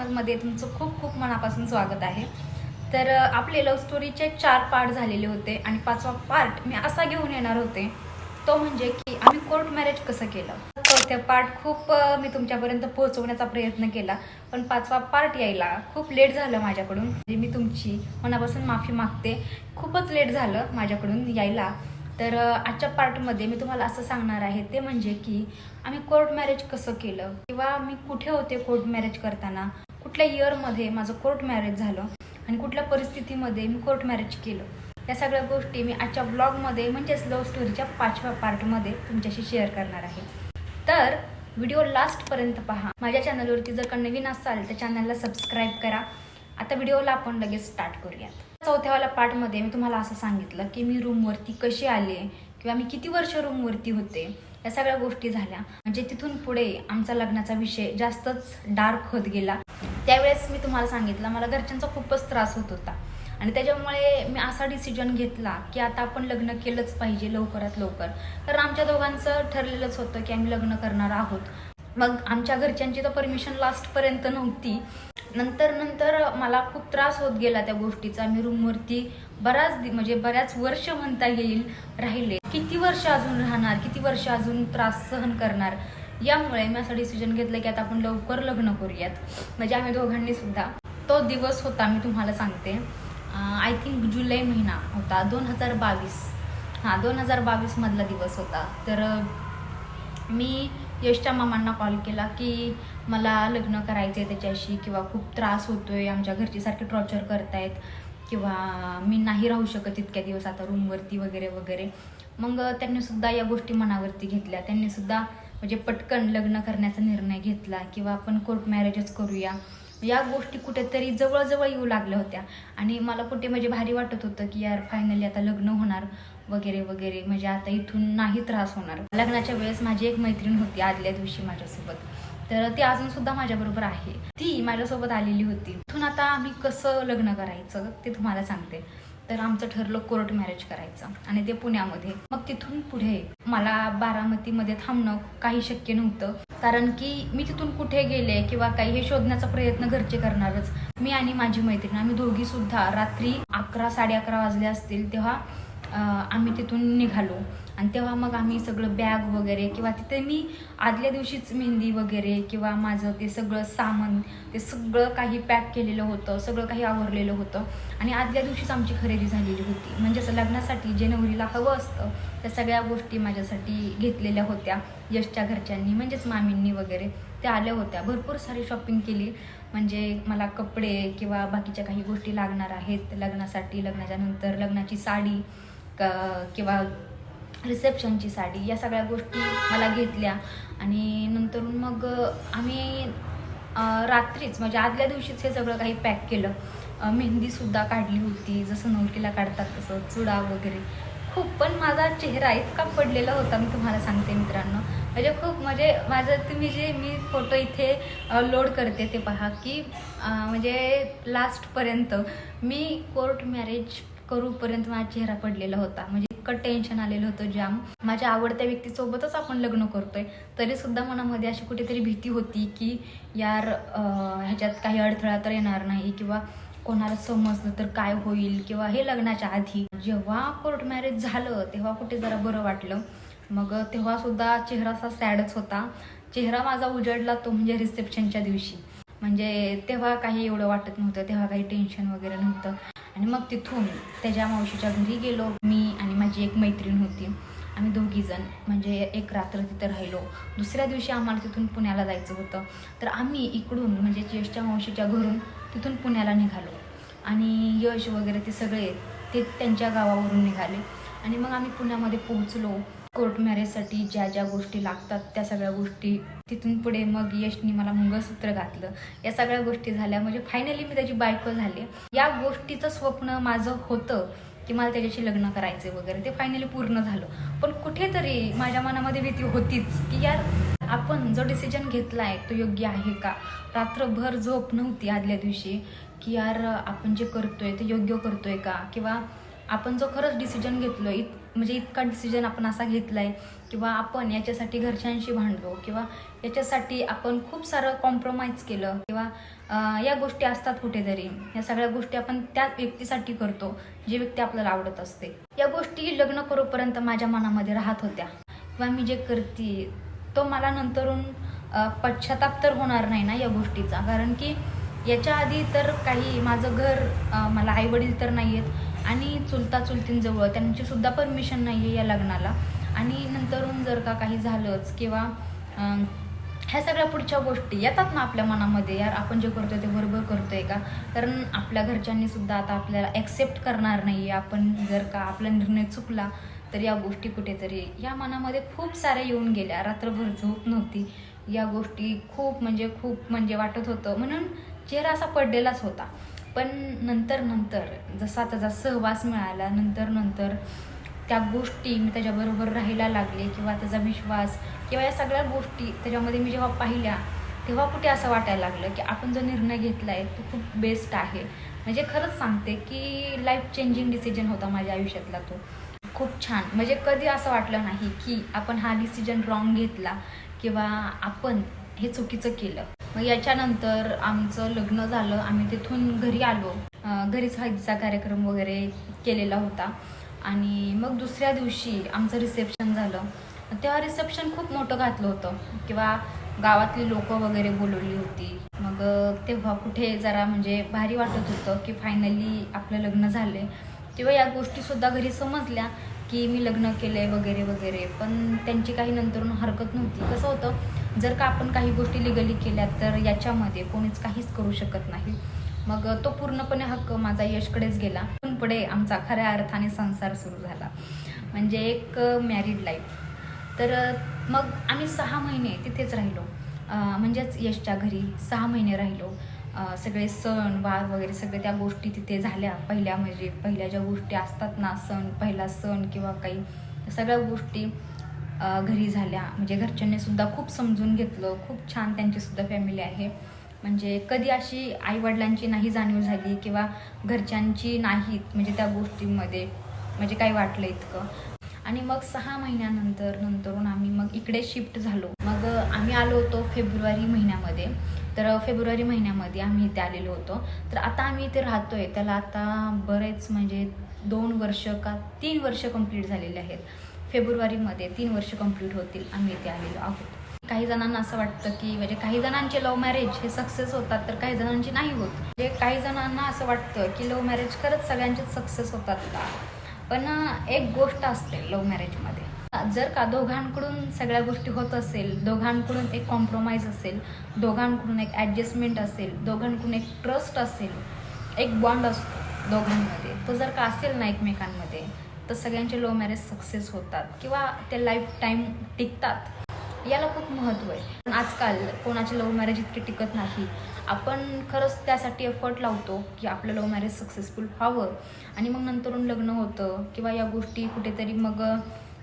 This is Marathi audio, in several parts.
चॅनलमध्ये तुमचं खूप खूप मनापासून स्वागत आहे. तर आपले लव्ह स्टोरीचे चार पार्ट झालेले होते आणि पाचवा पार्ट मी असा घेऊन येणार होते. तो म्हणजे की आम्ही कोर्ट मॅरेज कसं केलं? चौथ्या पार्ट खूप मी तुमच्यापर्यंत पोहोचवण्याचा प्रयत्न केला. पण पाचवा पार्ट यायला खूप लेट झालं माझ्याकडून. म्हणजे मी तुमची मनापासून माफी मागते. खूपच लेट झालं माझ्याकडून यायला. तर आजच्या पार्टमध्ये मी तुम्हाला असं सांगणार आहे ते म्हणजे की आम्ही कोर्ट मॅरेज कसं केलं? किंवा मी कुठे होते कोर्ट मॅरेज करताना? कुठल्या इयरमध्ये माझं कोर्ट मॅरेज झालं आणि कुठल्या परिस्थितीमध्ये मी कोर्ट मॅरेज केलं. या सगळ्या गोष्टी मी आजच्या ब्लॉगमध्ये म्हणजेच लव्ह स्टोरीच्या पाचव्या पार्टमध्ये तुमच्याशी शेअर करणार आहे. तर व्हिडिओ लास्टपर्यंत पहा. माझ्या चॅनलवरती जर का नवीन असाल तर चॅनलला सबस्क्राईब करा. आता व्हिडिओला आपण लगेच स्टार्ट करूयात. चौथ्यावाल्या पार्टमध्ये मी तुम्हाला असं सांगितलं की मी रूमवरती कशी आले किंवा मी किती वर्ष रूमवरती होते या सगळ्या गोष्टी झाल्या. म्हणजे तिथून पुढे आमचा लग्नाचा विषय जास्तच डार्क होत गेला. त्यावेळेस मी तुम्हाला सांगितलं मला घरच्यांचा खूपच त्रास होत होता. आणि त्याच्यामुळे मी असा डिसिजन घेतला की आता आपण लग्न केलंच पाहिजे लवकरात लवकर. कारण आमच्या दोघांचं ठरलेलंच होतं की आम्ही लग्न करणार आहोत. मग आमच्या घरच्यांची तर परमिशन लास्टपर्यंत नव्हती. नंतर नंतर मला खूप त्रास होत गेला त्या गोष्टीचा. मी रूमवरती बराच म्हणजे बऱ्याच वर्ष म्हणता येईल राहिले. किती वर्ष अजून राहणार? किती वर्ष अजून त्रास सहन करणार? यामुळे मी असं डिसिजन घेतलं की आता आपण लवकर लग्न करूयात. म्हणजे आम्ही दोघांनी सुद्धा. तो दिवस होता मी तुम्हाला सांगते. आय थिंक जुलै महिना होता. दोन हजार बावीस. हां दोन हजार बावीसमधला दिवस होता. तर मी यशच्या मामांना कॉल केला की मला लग्न करायचं आहे त्याच्याशी किंवा खूप त्रास होतो आहे आमच्या घरचीसारखे टॉर्चर करतायत किंवा मी नाही राहू शकत इतक्या दिवस आता रूमवरती वगैरे वगैरे. मग त्यांनी सुद्धा या गोष्टी मनावरती घेतल्या. त्यांनी सुद्धा म्हणजे पटकन लग्न करण्याचा निर्णय घेतला किंवा आपण कोर्ट मॅरेजच करूया. या गोष्टी कुठेतरी जवळजवळ येऊ लागल्या होत्या. आणि मला कुठे म्हणजे भारी वाटत होतं की यार फायनली आता लग्न होणार वगैरे वगैरे. म्हणजे आता इथून नाही त्रास होणार. लग्नाच्या वेळेस माझी एक मैत्रीण होती आदल्या दिवशी माझ्यासोबत. तर ती अजून सुद्धा माझ्याबरोबर आहे. ती माझ्यासोबत आलेली होती. तिथून आता आम्ही कसं लग्न करायचं ते तुम्हाला सांगते. तर आमचं ठरलं कोर्ट मॅरेज करायचं आणि ते पुण्यामध्ये. मग तिथून पुढे मला बारामतीमध्ये थांबणं काही शक्य नव्हतं. कारण की मी तिथून कुठे गेले किंवा काही हे शोधण्याचा प्रयत्न घरचे करणारच. मी आणि माझी मैत्रीण आम्ही दोघी सुद्धा रात्री अकरा साडे अकरा वाजले असतील तेव्हा आम्ही तिथून निघालो. आणि तेव्हा मग आम्ही सगळं बॅग वगैरे किंवा तिथे मी आदल्या दिवशीच मेहंदी वगैरे किंवा माझं ते सगळं सामान ते सगळं काही पॅक केलेलं होतं सगळं काही आवरलेलं होतं. आणि आदल्या दिवशीच आमची खरेदी झालेली होती. म्हणजे असं लग्नासाठी जे नवरीला हवं असतं त्या सगळ्या गोष्टी माझ्यासाठी घेतलेल्या होत्या. यशच्या घरच्यांनी म्हणजेच मामींनी वगैरे त्या आल्या होत्या. भरपूर सारी शॉपिंग केली. म्हणजे मला कपडे किंवा बाकीच्या काही गोष्टी लागणार आहेत लग्नासाठी लग्नाच्या नंतर लग्नाची साडी क- किंवा रिसेप्शनची साडी या सगळ्या गोष्टी मला घेतल्या. आणि नंतर मग आम्ही रात्रीच म्हणजे आदल्या दिवशीच हे सगळं काही पॅक केलं. मेहंदीसुद्धा काढली होती जसं नवरीला काढतात तसं चुडा वगैरे. खूप पण माझा चेहरा इतका पडलेला होता मी तुम्हाला सांगते मित्रांनो. म्हणजे खूप म्हणजे माझं तुम्ही जे मी फोटो इथे लोड करते ते पहा की म्हणजे लास्टपर्यंत मी कोर्ट मॅरेज करूपर्यंत माझा चेहरा पडलेला होता. म्हणजे इतकं टेन्शन आलेलं होतं जाम माझ्या आवडत्या व्यक्तीसोबतच आपण लग्न करतोय. तरी सुद्धा मनामध्ये अशी कुठेतरी भीती होती की यार ह्याच्यात काही अडथळा तर येणार नाही किंवा कोणाला समजलं तर काय होईल किंवा हे लग्नाच्या आधी. जेव्हा कोर्ट मॅरेज झालं तेव्हा कुठे जरा बरं वाटलं. मग तेव्हा सुद्धा चेहरा असा सॅडच होता. चेहरा माझा उजडला तो म्हणजे रिसेप्शनच्या दिवशी. म्हणजे तेव्हा काही एवढं वाटत नव्हतं तेव्हा काही टेन्शन वगैरे नव्हतं. आणि मग तिथून त्याच्या मावशीच्या घरी गेलो. मी आणि माझी एक मैत्रीण होती. आम्ही दोघी जण. म्हणजे एक रात्र तिथं राहिलो. दुसऱ्या दिवशी आम्हाला तिथून पुण्याला जायचं होतं. तर आम्ही इकडून म्हणजे यशच्या मावशीच्या घरून तिथून पुण्याला निघालो. आणि यश वगैरे ते सगळे ते त्यांच्या गावावरून निघाले. आणि मग आम्ही पुण्यामध्ये पोहोचलो. कोर्ट मॅरेजसाठी ज्या ज्या गोष्टी लागतात त्या सगळ्या गोष्टी तिथून पुढे मग यशनी मला मंगळसूत्र घातलं. या सगळ्या गोष्टी झाल्या. म्हणजे फायनली मी त्याची बायको झाली. या गोष्टीचं स्वप्न माझं होतं की मला त्याच्याशी लग्न करायचे वगैरे. ते फायनली पूर्ण झालं. पण कुठेतरी माझ्या मनामध्ये भीती होतीच की यार आपण जो डिसिजन घेतला आहे तो योग्य आहे का? रात्रभर झोप नव्हती आदल्या दिवशी की यार आपण जे करतोय ते योग्य करतोय का? किंवा आपण जो खरंच डिसिजन घेतलोय इत- म्हणजे इतका डिसिजन आपण असा घेतला आहे किंवा आपण याच्यासाठी घरच्यांशी भांडलो किंवा याच्यासाठी आपण खूप सारं कॉम्प्रोमाइज केलं किंवा या गोष्टी असतात कुठेतरी. या सगळ्या गोष्टी आपण त्या व्यक्तीसाठी करतो जी व्यक्ती आपल्याला आवडत असते. या गोष्टी लग्न करूपर्यंत माझ्या मनामध्ये राहत होत्या. किंवा मी जे करते तो मला नंतरून पश्चाताप तर होणार नाही ना या गोष्टीचा. कारण की याच्या आधी तर काही माझं घर मला आईवडील तर नाही आहेत आणि चुलता चुलतींजवळ त्यांची सुद्धा परमिशन नाही आहे या लग्नाला. आणि नंतरून जर का काही झालंच किंवा ह्या सगळ्या पुढच्या गोष्टी येतात ना आपल्या मनामध्ये यार आपण जे करतोय ते बरोबर करतोय का? कारण आपल्या घरच्यांनी सुद्धा आता आपल्याला ॲक्सेप्ट करणार नाही आहे आपण जर का आपला निर्णय चुकला तर या गोष्टी कुठेतरी या मनामध्ये खूप साऱ्या येऊन गेल्या. रात्रभर झोप नव्हती. या गोष्टी खूप म्हणजे खूप म्हणजे वाटत होतं. म्हणून चेहरा असा पडलेलाच होता. पण नंतर नंतर जसा त्याचा सहवास मिळाला नंतर नंतर त्या गोष्टी मी त्याच्याबरोबर राहायला लागले किंवा त्याचा विश्वास किंवा या सगळ्या गोष्टी त्याच्यामध्ये मी जेव्हा पाहिल्या तेव्हा कुठे असं वाटायला लागलं की आपण जो निर्णय घेतला आहे तो खूप बेस्ट आहे. म्हणजे खरंच सांगते की लाईफ चेंजिंग डिसिजन होता माझ्या आयुष्यातला तो. खूप छान. म्हणजे कधी असं वाटलं नाही की आपण हा डिसिजन रॉंग घेतला किंवा आपण हे चुकीचं केलं. मग याच्यानंतर आमचं लग्न झालं. आम्ही तिथून घरी आलो. घरीच हळदीचा कार्यक्रम वगैरे केलेला होता. आणि मग दुसऱ्या दिवशी आमचं रिसेप्शन झालं. तेव्हा रिसेप्शन खूप मोठं घातलं होतं. किंवा गावातली लोक वगैरे बोलवली होती. मग तेव्हा कुठे जरा म्हणजे भारी वाटत होतं की फायनली आपलं लग्न झाले तेव्हा या गोष्टीसुद्धा घरी समजल्या की मी लग्न केलं आहे वगैरे वगैरे. पण त्यांची काही नंतरून हरकत नव्हती. कसं होतं जर का आपण काही गोष्टी लिगली केल्या तर याच्यामध्ये कोणीच काहीच करू शकत नाही. मग तो पूर्णपणे हक्क माझा यशकडेच गेला. पण पुढे आमचा खऱ्या अर्थाने संसार सुरू झाला. म्हणजे एक मॅरिड लाईफ तर मग आम्ही सहा महिने तिथेच राहिलो. म्हणजेच यशच्या घरी सहा महिने राहिलो. सगळे सण वाद वगैरे सगळे त्या गोष्टी तिथे झाल्या. पहिल्या म्हणजे पहिल्या ज्या गोष्टी असतात ना सण पहिला सण किंवा काही सगळ्या गोष्टी घरी झाल्या. म्हणजे घरच्यांनीसुद्धा खूप समजून घेतलं. खूप छान त्यांचीसुद्धा फॅमिली आहे. म्हणजे कधी अशी आईवडिलांची नाही जाणीव झाली किंवा घरच्यांची नाहीत म्हणजे त्या गोष्टींमध्ये म्हणजे काय वाटलं इतकं. आणि मग सहा महिन्यानंतर नंतरून आम्ही मग इकडे शिफ्ट झालो. मग आम्ही आलो होतो फेब्रुवारी महिन्यामध्ये. तर फेब्रुवारी महिन्यामध्ये आम्ही इथे आलेलो होतो. तर आता आम्ही इथे राहतोय. त्याला आता बरेच म्हणजे दोन वर्ष का तीन वर्ष कंप्लीट झालेले आहेत. फेब्रुवारीमध्ये तीन वर्ष कंप्लीट होतील आम्ही इथे आलेलो आहोत. काही जणांना असं वाटतं की म्हणजे काही जणांचे लव्ह मॅरेज हे सक्सेस होतात तर काही जणांचे नाही होत. म्हणजे काही जणांना असं वाटतं की लव्ह मॅरेज खरंच सगळ्यांचेच सक्सेस होतात का? पण एक गोष्ट असते लव्ह मॅरेजमध्ये जर का दोघांकडून सगळ्या गोष्टी होत असेल दोघांकडून एक कॉम्प्रोमाइज असेल दोघांकडून एक ॲडजस्टमेंट असेल दोघांकडून एक ट्रस्ट असेल एक बॉन्ड असतो दोघांमध्ये तो जर का असेल ना एकमेकांमध्ये तर सगळ्यांचे लव्ह मॅरेज सक्सेस होतात किंवा ते लाईफ टाईम टिकतात याला खूप महत्त्व आहे. पण आजकाल कोणाचे लव्ह मॅरेज इतके टिकत नाही. आपण खरंच त्यासाठी एफर्ट लावतो की आपलं लव्ह मॅरेज सक्सेसफुल व्हावं. आणि मग नंतरून लग्न होतं किंवा या गोष्टी कुठेतरी मग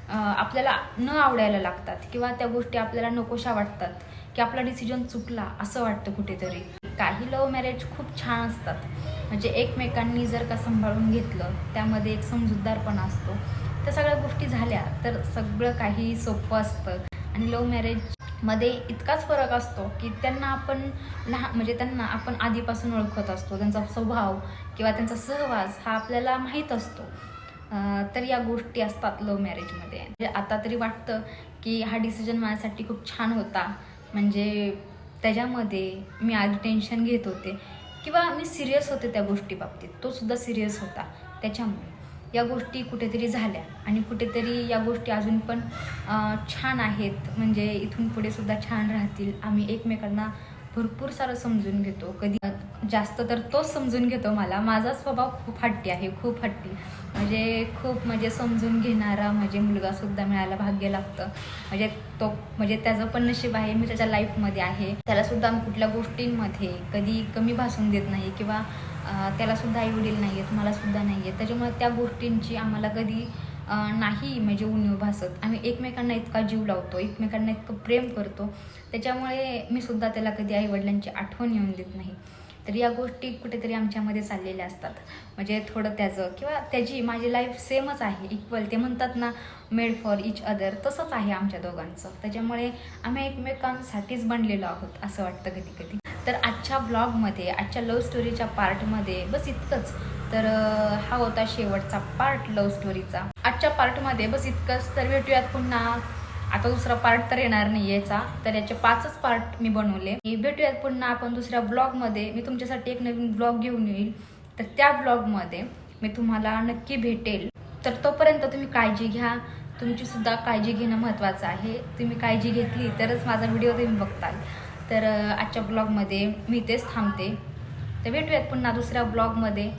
आपल्याला न आवडायला लागतात किंवा त्या गोष्टी आपल्याला नकोशा वाटतात. की आपला डिसिजन चुकला असं वाटतं कुठेतरी. काही लव्ह मॅरेज खूप छान असतात. म्हणजे एकमेकांनी जर का सांभाळून घेतलं त्यामध्ये एक समजूतदारपणा असतो. त्या सगळ्या गोष्टी झाल्या तर सगळं काही सोपं असतं. आणि लव्ह मॅरेजमध्ये इतकाच फरक असतो की त्यांना आपण लहान म्हणजे त्यांना आपण आधीपासून ओळखत असतो. त्यांचा स्वभाव किंवा त्यांचा सहवास हा आपल्याला माहीत असतो. तर या गोष्टी असतात लव्ह मॅरेजमध्ये म्हणजे आता तरी वाटतं की हा डिसिजन माझ्यासाठी खूप छान होता. म्हणजे त्याच्यामध्ये मी आधी टेन्शन घेत होते. किंवा मी सिरियस होते त्या गोष्टी बाबतीत तो सुद्धा सिरियस होता. त्याच्यामुळे. या गोष्टी कुठेतरी झाल्या. आणि कुठेतरी या गोष्टी अजून पण छान आहेत. म्हणजे इथून पुढे सुद्धा छान राहतील. आम्ही एकमेकांना भरपूर सारं समजून घेतो. कधी जास्त तर तोच समजून घेतो मला. माझा स्वभाव खूप हट्टी आहे खूप हट्टी. म्हणजे खूप म्हणजे समजून घेणारा म्हणजे मुलगासुद्धा मिळायला भाग्य लागतं. म्हणजे तो म्हणजे त्याचं पण नशीब आहे मी त्याच्या लाईफमध्ये आहे. त्यालासुद्धा मी कुठल्या गोष्टींमध्ये कधी कमी भासून देत नाही किंवा त्यालासुद्धा आई वडील नाही आहेत मलासुद्धा नाही आहेत त्याच्यामुळे त्या गोष्टींची आम्हाला कधी नाही म्हणजे उणीव भासत. आम्ही एकमेकांना इतका जीव लावतो एकमेकांना इतकं प्रेम करतो. त्याच्यामुळे मी सुद्धा त्याला कधी आई वडिलांची आठवण येऊन देत नाही. तर या गोष्टी कुठेतरी आमच्यामध्ये चाललेल्या असतात. म्हणजे थोडं त्याचं किंवा त्याची माझी लाईफ सेमच आहे इक्वल ते म्हणतात ना मेड फॉर इच अदर तसंच आहे आमच्या दोघांचं. त्याच्यामुळे आम्ही एकमेकांसाठीच बनलेलो आहोत असं वाटतं कधी कधी तर आजच्या ब्लॉगमध्ये आजच्या लव्ह स्टोरीच्या पार्टमध्ये बस इतकंच. तर हा होता शेवटचा पार्ट लव्ह स्टोरीचा आजच्या पार्टमध्ये बस इतकंच. तर भेटूयात पुन्हा. आता दुसरा पार्ट तर येणार नाही याचा. तर याचे पाचच पार्ट मी बनवले. मी भेटूयात पुन्हा आपण दुसऱ्या ब्लॉगमध्ये मी तुमच्यासाठी एक नवीन ब्लॉग घेऊन येईल. तर त्या ब्लॉगमध्ये मी तुम्हाला नक्की भेटेल. तर तोपर्यंत तुम्ही काळजी घ्या. तुमची सुद्धा काळजी घेणं महत्त्वाचं आहे. तुम्ही काळजी घेतली तरच माझा व्हिडिओ तुम्ही बघताल. तर आजच्या ब्लॉगमध्ये मी तेच थांबते. तर भेटूयात पुन्हा दुसऱ्या ब्लॉगमध्ये